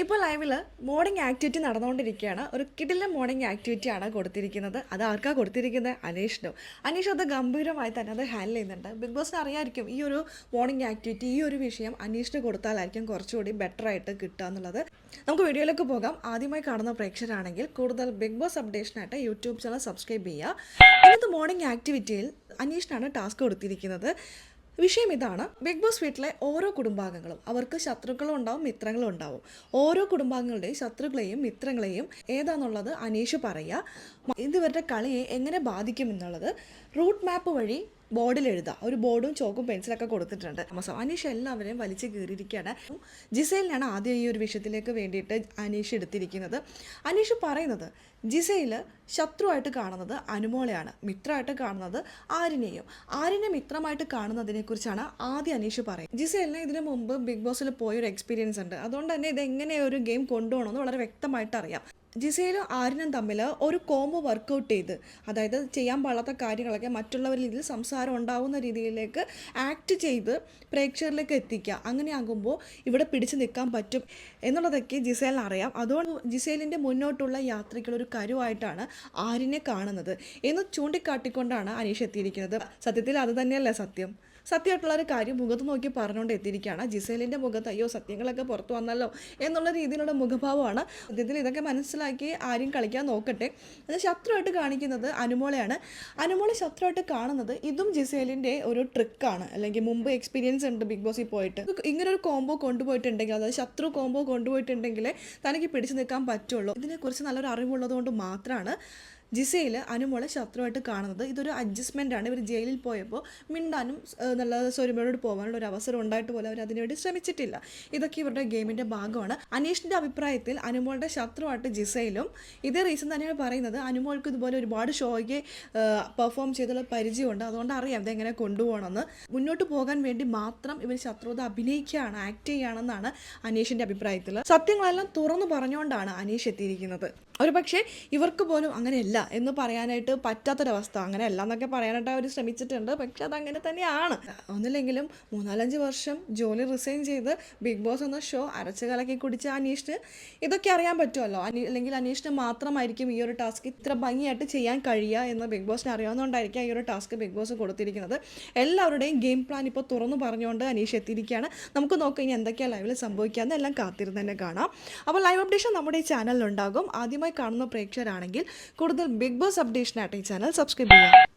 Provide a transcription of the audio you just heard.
ഇപ്പോൾ ലൈവിൽ morning activity നടന്നുകൊണ്ടിരിക്കുകയാണ് ഒരു കിടിലം മോർണിംഗ് ആക്ടിവിറ്റി ആണ് കൊടുത്തിരിക്കുന്നത്. അത് ആർക്കാ കൊടുത്തിരിക്കുന്നത് അനീഷിനും. അനീഷ് അത് ഗംഭീരമായി തന്നെ അത് ഹാൻഡിൽ ചെയ്യുന്നുണ്ട്. ബിഗ് ബോസിന് അറിയാമായിരിക്കും ഈ ഒരു മോർണിംഗ് ആക്ടിവിറ്റി ഈ ഒരു വിഷയം അനീഷിന് കൊടുത്താലായിരിക്കും കുറച്ചുകൂടി ബെറ്റർ ആയിട്ട് കിട്ടുക എന്നുള്ളത്. നമുക്ക് വീഡിയോയിലേക്ക് പോകാം. ആദ്യമായി കാണുന്ന പ്രേക്ഷകരാണെങ്കിൽ കൂടുതൽ ബിഗ് ബോസ് അപ്ഡേഷനായിട്ട് യൂട്യൂബ് ചാനൽ സബ്സ്ക്രൈബ് ചെയ്യുക. ഇന്നത്തെ മോർണിംഗ് ആക്ടിവിറ്റിയിൽ അനീഷിനാണ് ടാസ്ക് കൊടുത്തിരിക്കുന്നത്. വിഷയം ഇതാണ്. ബിഗ് ബോസ് വീട്ടിലെ ഓരോ കുടുംബാംഗങ്ങളും അവർക്ക് ശത്രുക്കളും ഉണ്ടാവും മിത്രങ്ങളും ഉണ്ടാവും. ഓരോ കുടുംബാംഗങ്ങളുടെയും ശത്രുക്കളെയും മിത്രങ്ങളെയും ഏതാന്നുള്ളത് അനീഷ് പറയുക. ഇതുവരുടെ കളിയെ എങ്ങനെ ബാധിക്കും എന്നുള്ളത് റൂട്ട് മാപ്പ് വഴി ബോർഡിൽ എഴുതാം. ഒരു ബോർഡും ചോക്കും പെൻസിലൊക്കെ കൊടുത്തിട്ടുണ്ട്. താമസം അനീഷ് എല്ലാവരെയും വലിച്ചു കീറിയിരിക്കുകയാണ്. ജിസയിലാണ് ആദ്യം ഈ ഒരു വിഷയത്തിലേക്ക് വേണ്ടിയിട്ട് അനീഷ് എടുത്തിരിക്കുന്നത്. അനീഷ് പറയുന്നത് ജിസയിൽ ശത്രുവായിട്ട് കാണുന്നത് അനുമോളെയാണ് മിത്രമായിട്ട് കാണുന്നത് ആരിനെയും. ആരിനെ മിത്രമായിട്ട് കാണുന്നതിനെക്കുറിച്ചാണ് ആദ്യം അനീഷ് പറയും ജിസയിലിന് ഇതിനു മുമ്പ് ബിഗ് ബോസിൽ പോയൊരു എക്സ്പീരിയൻസ് ഉണ്ട്. അതുകൊണ്ട് തന്നെ ഇത് എങ്ങനെ ഒരു ഗെയിം കൊണ്ടുപോകണമെന്ന് വളരെ വ്യക്തമായിട്ട് അറിയാം. ജിസയിലും ആരിനും തമ്മിൽ ഒരു കോംബോ വർക്കൗട്ട് ചെയ്ത് അതായത് ചെയ്യാൻ പാടാത്ത കാര്യങ്ങളൊക്കെ മറ്റുള്ളവരിൽ ഇതിൽ സംസാരം ഉണ്ടാവുന്ന രീതിയിലേക്ക് ആക്ട് ചെയ്ത് പ്രേക്ഷകരിലേക്ക് എത്തിക്കുക. അങ്ങനെയാകുമ്പോൾ ഇവിടെ പിടിച്ചു നിൽക്കാൻ പറ്റും എന്നുള്ളതൊക്കെ ജിസേലിന് അറിയാം. അതുകൊണ്ട് ജിസേലിന്റെ മുന്നോട്ടുള്ള യാത്രയ്ക്കുള്ളൊരു കരുവായിട്ടാണ് ആരിനെ കാണുന്നത്. എന്ന് ചൂണ്ടിക്കാട്ടിക്കൊണ്ടാണ് അനീഷ് എത്തിയിരിക്കുന്നത്. സത്യത്തിൽ അത് തന്നെയല്ലേ സത്യം? സത്യമായിട്ടുള്ള ഒരു കാര്യം മുഖത്ത് നോക്കി പറഞ്ഞുകൊണ്ട് എത്തിയിരിക്കുകയാണ്. ജിസേലിന്റെ മുഖത്ത് അയ്യോ സത്യങ്ങളൊക്കെ പുറത്തു വന്നല്ലോ എന്നുള്ള രീതിയിലുള്ള മുഖഭാവമാണ്. സത്യത്തിൽ ഇതൊക്കെ മനസ്സിലാക്കി ആരും കളിക്കാൻ നോക്കട്ടെ. അത് ശത്രുവായിട്ട് കാണിക്കുന്നത് അനുമോളെയാണ്. അനുമോളെ ശത്രുവായിട്ട് കാണുന്നത് ഇതും ജിസേലിന്റെ ഒരു ട്രിക്കാണ്. അല്ലെങ്കിൽ മുമ്പ് എക്സ്പീരിയൻസ് ഉണ്ട് ബിഗ് ബോസിൽ പോയിട്ട്. ഇങ്ങനെ ഒരു കോംബോ കൊണ്ടുപോയിട്ടുണ്ടെങ്കിൽ അതായത് ശത്രു കോംബോ കൊണ്ടുപോയിട്ടുണ്ടെങ്കിൽ തനിക്ക് പിടിച്ചു നിൽക്കാൻ പറ്റുള്ളൂ. ഇതിനെക്കുറിച്ച് നല്ലൊരു അറിവുള്ളത് കൊണ്ട് മാത്രമാണ് ജിസയിൽ അനുമോളെ ശത്രുവായിട്ട് കാണുന്നത്. ഇതൊരു അഡ്ജസ്റ്റ്മെന്റ് ആണ്. ഇവർ ജയിലിൽ പോയപ്പോൾ മിണ്ടാനും നല്ല സ്വരമയോട് പോകാനുള്ള ഒരു അവസരം ഉണ്ടായിട്ട് പോലും അവർ അതിനുവേണ്ടി ശ്രമിച്ചിട്ടില്ല. ഇതൊക്കെ ഇവരുടെ ഗെയിമിന്റെ ഭാഗമാണ്. അനീഷിന്റെ അഭിപ്രായത്തിൽ അനുമോളുടെ ശത്രുവായിട്ട് ജിസയിലും ഇതേ റീസൺ തന്നെയാണ് പറയുന്നത്. അനുമോൾക്ക് ഇതുപോലെ ഒരുപാട് ഷോയ്ക്ക് പെർഫോം ചെയ്തുള്ള പരിചയമുണ്ട്. അതുകൊണ്ട് അറിയാം ഇതെങ്ങനെ കൊണ്ടുപോകണമെന്ന്. മുന്നോട്ട് പോകാൻ വേണ്ടി മാത്രം ഇവർ ശത്രുത അഭിനയിക്കുകയാണ് ആക്ട് ചെയ്യുകയാണെന്നാണ് അനീഷിന്റെ അഭിപ്രായത്തിൽ സത്യങ്ങളെല്ലാം തുറന്നു പറഞ്ഞുകൊണ്ടാണ് അനീഷ് എത്തിയിരിക്കുന്നത്. ഒരു പക്ഷേ ഇവർക്ക് പോലും അങ്ങനെയല്ല എന്ന് പറയാനായിട്ട് പറ്റാത്തൊരവസ്ഥ. അങ്ങനെ അല്ല എന്നൊക്കെ പറയാനായിട്ട് അവർ ശ്രമിച്ചിട്ടുണ്ട്. പക്ഷെ അതങ്ങനെ തന്നെയാണ്. ഒന്നില്ലെങ്കിലും മൂന്നാലഞ്ച് വർഷം ജോലി റിസൈൻ ചെയ്ത് ബിഗ് ബോസ് എന്ന ഷോ അരച്ച് കലക്കി കുടിച്ച അനീഷിന് ഇതൊക്കെ അറിയാൻ പറ്റുമല്ലോ. അനി അല്ലെങ്കിൽ അനീഷിന് മാത്രമായിരിക്കും ഈ ഒരു ടാസ്ക് ഇത്ര ഭംഗിയായിട്ട് ചെയ്യാൻ കഴിയുക എന്ന് ബിഗ് ബോസിന് അറിയാവുന്നതുകൊണ്ടായിരിക്കും ഈ ഒരു ടാസ്ക് ബിഗ് ബോസ് കൊടുത്തിരിക്കുന്നത്. എല്ലാവരുടെയും ഗെയിം പ്ലാൻ ഇപ്പോൾ തുറന്നു പറഞ്ഞുകൊണ്ട് അനീഷ് എത്തിയിരിക്കുകയാണ്. നമുക്ക് നോക്കാം ഇനി എന്തൊക്കെയാണ് ലൈവിൽ സംഭവിക്കുക എല്ലാം കാത്തിരുന്ന് തന്നെ കാണാം. അപ്പോൾ ലൈവ് അപ്ഡേഷൻ നമ്മുടെ ഈ ചാനലിലുണ്ടാകും ആദ്യമായി കാണുന്ന പ്രേക്ഷകരാണെങ്കിൽ കൂടുതൽ ബിഗ് ബോസ് അപ്ഡേഷനായിട്ട് ഈ ചാനൽ സബ്സ്ക്രൈബ് ചെയ്യുക